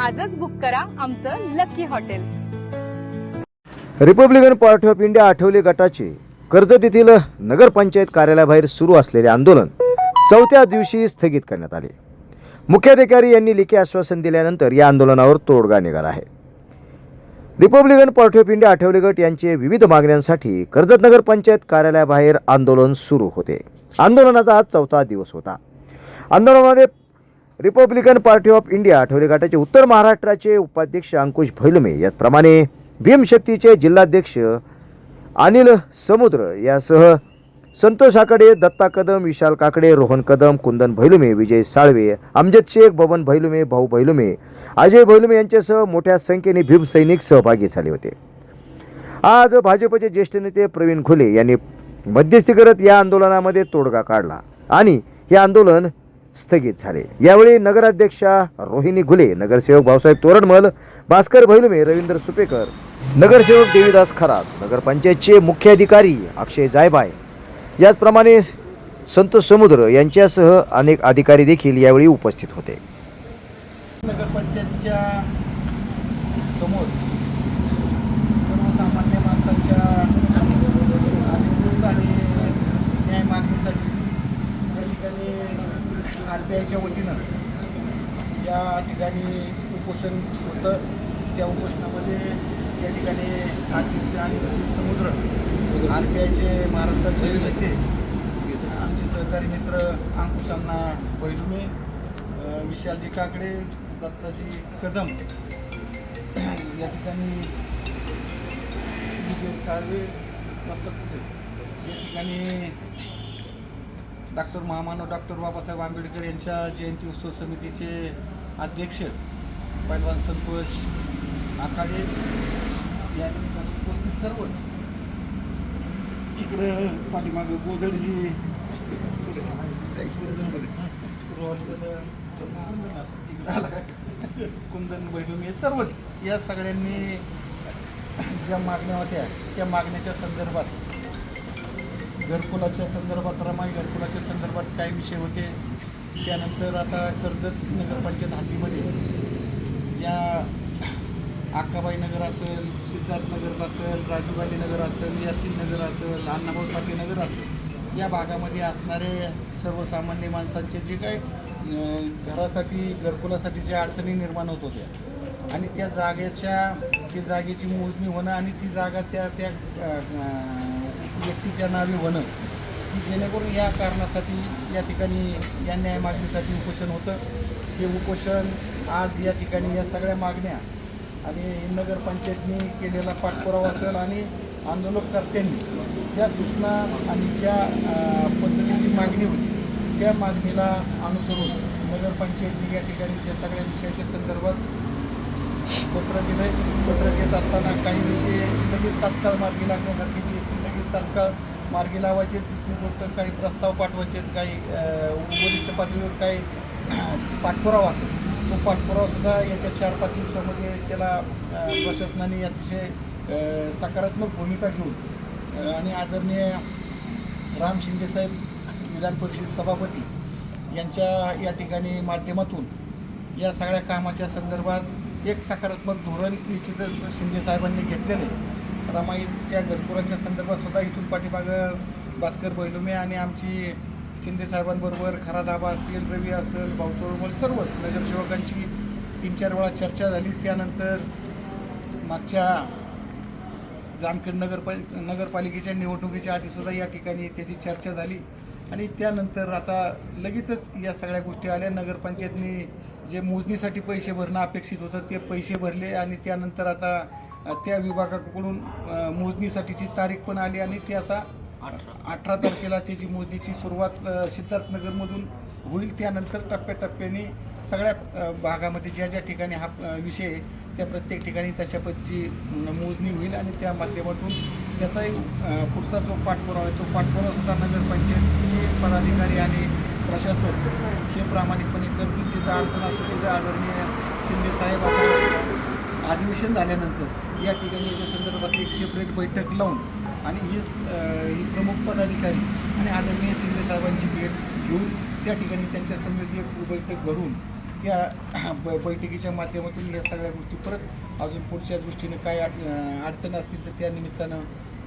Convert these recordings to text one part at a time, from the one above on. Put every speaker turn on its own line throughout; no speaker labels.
आजच बुक करा आमचं lucky hotel.
Republican party of India Athawale गटाचे कर्जत येथील नगरपंचायत कार्यालयाबाहेर सुरू असलेले आंदोलन चौथ्या दिवशी स्थगित करण्यात आले. मुख्याधिकारी यांनी लेखी आश्वासन दिल्यानंतर या आंदोलनावर तोडगा निघाला आहे. Republican party of India Athawale गट यांचे विविध मागण्यांसाठी कर्जत नगर पंचायत कार्यालयाबाहेर आंदोलन सुरू होते. आंदोलनाचा आज चौथा दिवस होता. आंदोलनामध्ये Republican party of India Athawale गटाचे उत्तर महाराष्ट्राचे उपाध्यक्ष अंकुश भैलुमे. याचप्रमाणे भीमशक्तीचे जिल्हाध्यक्ष अनिल समुद्र. यासह संतोष आकडे दत्ता कदम विशाल काकडे रोहन कदम कुंदन भैलुमे विजय साळवे अमजद शेख बबन भैलुमे भाऊ भैलुमे अजय भैलुमे यांच्यासह मोठ्या संख्येने भीम सैनिक सहभागी झाले होते. आज भाजपचे ज्येष्ठ नेते प्रवीण घुले यांनी मध्यस्थी करत या आंदोलनामध्ये तोडगा काढला आणि हे आंदोलन स्थगित झाले. यावेळी नगराध्यक्षा रोहिणी घुले नगरसेवक भाऊसाहेब तोरणमल भास्कर भैलुमे रवींद्र सुपेकर नगरसेवक देवीदास खरात नगरपंचायतचे मुख्य अधिकारी अक्षय जायबाय. याचप्रमाणे संतोष समुद्र यांच्यासह अनेक अधिकारी देखील यावेळी उपस्थित होते.
नगरपंचायतच्या समोर सर्वसामान्य माणसांच्या अधिकृत आणि न्याय मागणीसाठी या ठिकाणी आर वतीनं या ठिकाणी उपोषण होतं. त्या उपोषणामध्ये या ठिकाणी अध्यक्ष आणि समुद्र आर बी आयचे महाराष्ट्राचे नेते आमचे सहकारी मित्र अंकुशांना बैलुमे विशालजी काकडे दत्ताजी कदम या ठिकाणी विजय साळवे मस्त या ठिकाणी डॉक्टर महामानव डॉक्टर बाबासाहेब आंबेडकर यांच्या जयंती उत्सव समितीचे अध्यक्ष पैलवान संतोष आखाडे या सर्वच. इकडं पाठीमागे गोदडजी. कुंदन बैठून हे सर्वच या सगळ्यांनी ज्या मागण्या होत्या त्या मागण्याच्या संदर्भात घरकुलाच्या संदर्भात रमाई घरकुलाच्या संदर्भात काय विषय होते? त्यानंतर आता कर्जत नगरपंचायत हद्दीमध्ये ज्या आक्काबाई नगर असेल सिद्धार्थ नगर असेल राजीव गांधी नगर असेल यासीन नगर असेल अण्णाभाऊ साठे नगर असेल या भागामध्ये असणारे सर्वसामान्य माणसांचे जे काही घरासाठी घरकुलासाठी ज्या अडचणी निर्माण होत होत्या आणि त्या जागेच्या ती जागेची मोजणी होणं आणि ती जागा त्या त्या व्यक्तीच्या नावे होणं की जेणेकरून या कारणासाठी या ठिकाणी या न्याय मागणीसाठी उपोषण होतं. हे उपोषण आज या ठिकाणी या सगळ्या मागण्या आणि नगरपंचायतनी केलेला पाठपुरावा असेल आणि आंदोलनकर्त्यांनी ज्या सूचना आणि ज्या पद्धतीची मागणी होती त्या मागणीला अनुसरून नगरपंचायतनी या ठिकाणी त्या सगळ्या विषयाच्या संदर्भात पत्र दिलं पत्र देत असताना काही विषय लगेच तात्काळ मार्गी लागण्यासारखी जी तात्काळ मार्गी लावायचे दुसरी गोष्ट काही प्रस्ताव पाठवायचे काही वरिष्ठ पातळीवर काही पाठपुरावा असेल तो पाठपुरावासुद्धा येत्या चार पाच दिवसामध्ये त्याला प्रशासनाने अतिशय सकारात्मक भूमिका घेऊन आणि आदरणीय राम शिंदेसाहेब विधान परिषद सभापती यांच्या या ठिकाणी माध्यमातून या सगळ्या कामाच्या संदर्भात एक सकारात्मक धोरण निश्चितच शिंदेसाहेबांनी घेतलेलं आहे. रमाईच्या घरकुराच्या संदर्भात सुद्धा इथून पाठीमागं भास्कर बैलुमे आणि आमची शिंदे साहेबांबरोबर खरा दाबा असतील रवी असेल भाऊतोरमल सर्वच नगरसेवकांची तीन चार वेळा चर्चा झाली. त्यानंतर मागच्या जामखेड नगरपाल नगरपालिकेच्या निवडणुकीच्या आधीसुद्धा या ठिकाणी त्याची चर्चा झाली. आणि त्यानंतर आता लगेचच या सगळ्या गोष्टी आल्या. नगरपंचायतनी जे मोजणीसाठी पैसे भरणं अपेक्षित होतं ते पैसे भरले आणि त्यानंतर आता त्या विभागाकडून मोजणीसाठीची तारीख पण आली आणि ती आता अठरा. तारखेला त्याची मोजणीची सुरुवात सिद्धार्थनगरमधून होईल. त्यानंतर टप्प्याटप्प्याने सगळ्या भागामध्ये ज्या ज्या ठिकाणी हा विषय आहे त्या प्रत्येक ठिकाणी तशा पद्धतीची मोजणी होईल आणि त्या माध्यमातून त्याचाही अ, पुढचा जो पाठपुरावा आहे तो पाठपुरावा सुद्धा नगरपंचायतचे पदाधिकारी आणि प्रशासन हे प्रामाणिकपणे करतील. जिथं अडचण असेल तिथं आदरणीय शिंदेसाहेब आता अधिवेशन झाल्यानंतर या ठिकाणी याच्या संदर्भात एक सेपरेट बैठक लावून आणि हे ही प्रमुख पदाधिकारी आणि आदरणीय शिंदेसाहेबांची भेट घेऊन त्या ठिकाणी त्यांच्या समिती एक बैठक घडून त्या ब बैठकीच्या माध्यमातून या सगळ्या गोष्टी परत अजून पुढच्या दृष्टीनं काय अड अडचण असतील तर त्या निमित्तानं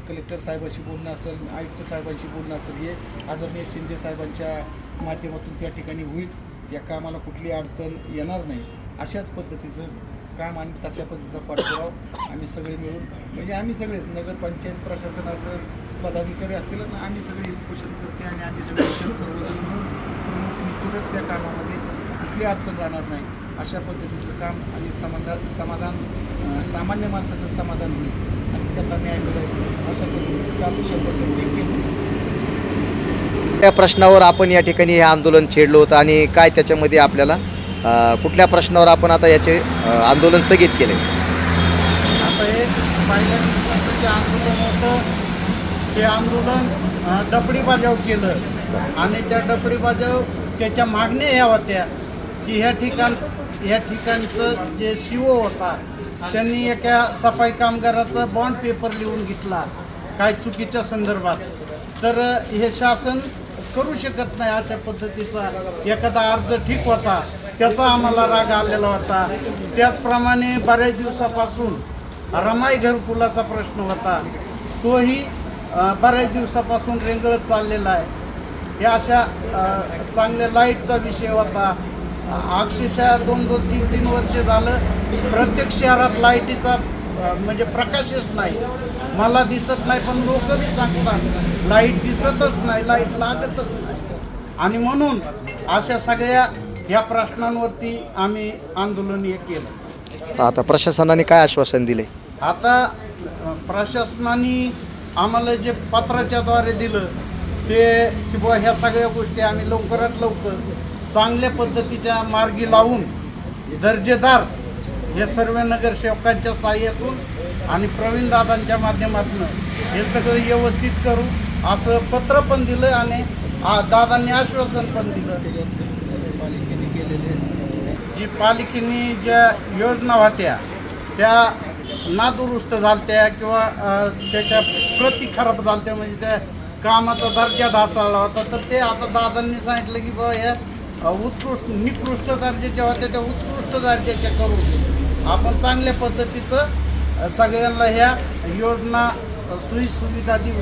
कलेक्टर साहेबांशी बोलणं असेल आयुक्त साहेबांशी बोलणं असेल हे आदरणीय शिंदे साहेबांच्या माध्यमातून त्या ठिकाणी होईल. या कामाला कुठली अडचण येणार नाही. अशाच पद्धतीचं काम आणि तशा पद्धतीचा पाठपुरावा आम्ही सगळे मिळून म्हणजे आम्ही सगळे नगरपंचायत प्रशासनाचं पदाधिकारी असतील आणि आम्ही सगळे उपोषण करते आणि आम्ही सगळे सर्वजण मिळून निश्चितच त्या कामामध्ये कुठली अडचण राहणार नाही. अशा पद्धतीचं काम आणि समाधान समाधान सामान्य माणसाचं समाधान होईल आणि त्यांना न्याय मिळेल. अशा पद्धतीचं काम शंभर टक्के केलं
त्या प्रश्नावर आपण या ठिकाणी हे आंदोलन छेडलो होतं आणि काय त्याच्यामध्ये आपल्याला कुठल्या प्रश्नावर आपण आता याचे आंदोलन स्थगित केले?
आता हे पहिल्या दिवसाचं जे आंदोलन होतं ते आंदोलन अ, डबडी केलं. आणि त्या डबडी बाजाव त्याच्या मागण्या ह्या होत्या की ह्या ठिकाण ह्या ठिकाणचं जे शिओ होता त्यांनी एका सफाई कामगाराचा बॉन्ड पेपर लिहून घेतला काय चुकीच्या संदर्भात. तर हे शासन करू शकत नाही अशा पद्धतीचा एखादा अर्ज ठीक होता त्याचा आम्हाला राग आलेला होता. त्याचप्रमाणे बऱ्याच दिवसापासून रमाई घरकुलाचा प्रश्न होता. तोही बऱ्याच दिवसापासून रेंगळत चाललेला आहे. हे अशा चांगल्या लाईटचा विषय होता. अक्षरशः दोन दोन तीन तीन वर्ष झालं प्रत्येक शहरात लाईटीचा म्हणजे प्रकाशच नाही. मला दिसत नाही पण लोक बी सांगतात लाइट दिसतच नाही लाइट लागतच नाही. आणि म्हणून अशा सगळ्या ह्या प्रश्नांवरती आम्ही आंदोलन हे केलं.
आता प्रशासनाने काय आश्वासन दिले?
आता अ, प्रशासनाने आम्हाला जे पत्राच्याद्वारे दिलं ते की बुवा ह्या सगळ्या गोष्टी आम्ही लवकरात लवकर चांगल्या पद्धतीच्या मार्गी लावून दर्जेदार हे सर्व नगरसेवकांच्या साह्यातून आणि प्रवीणदादांच्या माध्यमातून हे सगळं व्यवस्थित करू असं पत्र पण दिलं आणि आ- दादांनी आश्वासन पण दिलं.
केलेले
जी पालिकेने ज्या योजना होत्या त्या नादुरुस्त झालत्या किंवा त्याच्या प्रती खराब झालत्या म्हणजे त्या कामाचा दर्जा ढासळला होता तर ते आता दादांनी सांगितलं की बाबा या उत्कृष्ट निकृष्ट दर्जाच्या होत्या त्या उत्कृष्ट दर्जाच्या करून आपण चांगल्या पद्धतीचं सगळ्यांना ह्या योजना सोयीसुविधा सोयी सुविधा देऊ.